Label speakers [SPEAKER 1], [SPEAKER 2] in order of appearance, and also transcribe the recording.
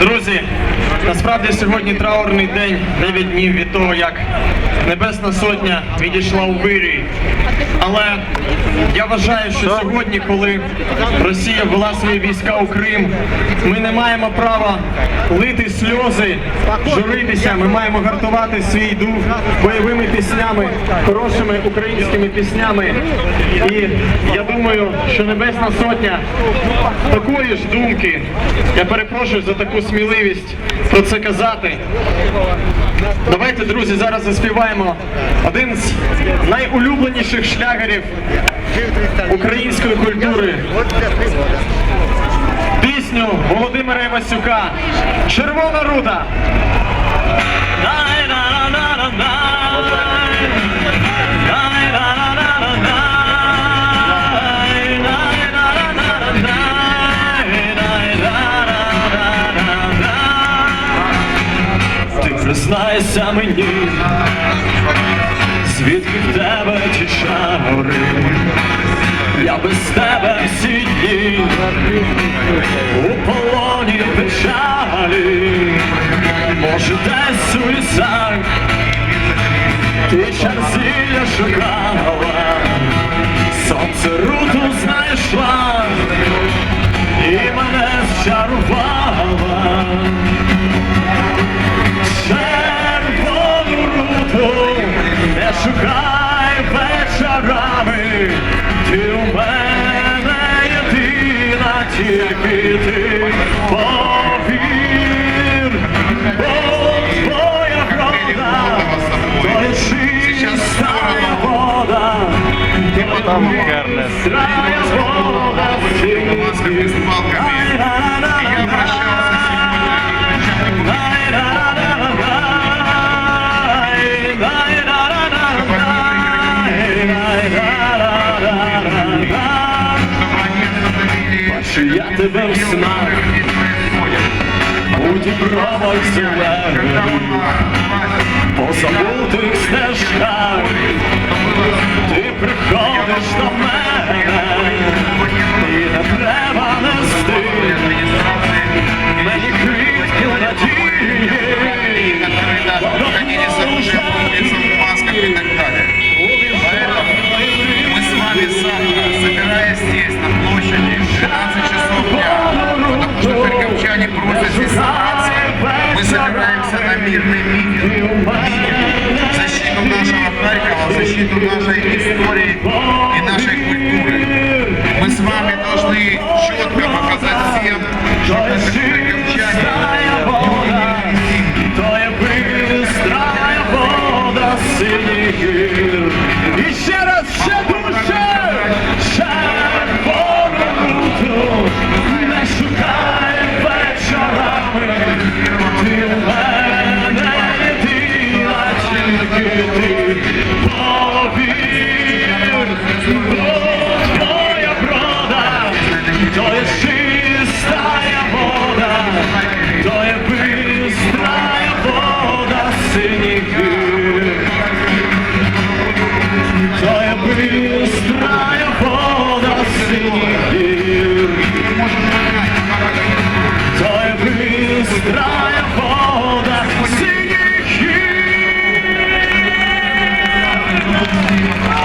[SPEAKER 1] Друзі, насправді сьогодні траурний день, 9 днів від того, як Небесна Сотня відійшла у вирій. Але я вважаю, що сьогодні, коли Росія ввела свої війська у Крим, ми не маємо права лити сльози, журитися. Ми маємо гартувати свій дух бойовими піснями, хорошими українськими піснями. І я думаю, що Небесна Сотня такої ж думки. Я перепрошую за таку сміливість про це казати. Давайте, друзі, зараз заспіваємо один з найулюбленіших шлягерів української культури. Пісню Володимира Івасюка Червона руда. Признайся мені, звідки в тебе ті шари, я без тебе всі дні. У полоні печалі, може десь у лісах, ти шукала, сонце не шукай вечорами, ти у мене єдина, тільки ти
[SPEAKER 2] остановили
[SPEAKER 1] я тебе в снах, у дібровах зелених, по забутих стежках,
[SPEAKER 2] Харькова, в защиту нашей истории и нашей культуры. Мы с вами должны четко показать всем, что это харьковчане
[SPEAKER 1] То є бистрая вода синіх гір. І ще раз, ще
[SPEAKER 2] Я не